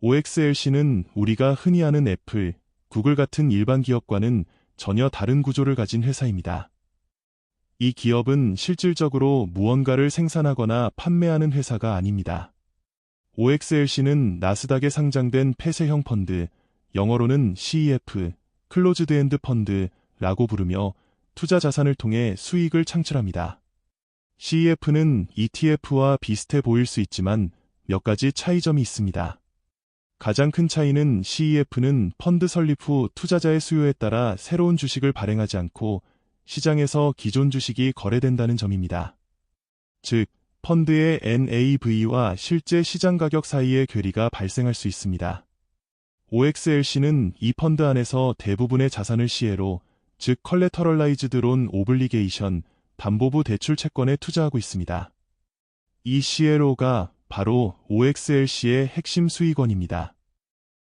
OXLC는 우리가 흔히 아는 애플, 구글 같은 일반 기업과는 전혀 다른 구조를 가진 회사입니다. 이 기업은 실질적으로 무언가를 생산하거나 판매하는 회사가 아닙니다. OXLC는 나스닥에 상장된 폐쇄형 펀드, 영어로는 CEF, 클로즈드 엔드 펀드라고 부르며 투자 자산을 통해 수익을 창출합니다. CEF는 ETF와 비슷해 보일 수 있지만 몇 가지 차이점이 있습니다. 가장 큰 차이는 CEF는 펀드 설립 후 투자자의 수요에 따라 새로운 주식을 발행하지 않고 시장에서 기존 주식이 거래된다는 점입니다. 즉, 펀드의 NAV와 실제 시장 가격 사이의 괴리가 발생할 수 있습니다. OXLC는 이 펀드 안에서 대부분의 자산을 시에로, 즉 컬레터럴라이즈드론 오블리게이션, 담보부 대출 채권에 투자하고 있습니다. 이 CLO가 바로 OXLC의 핵심 수익원입니다.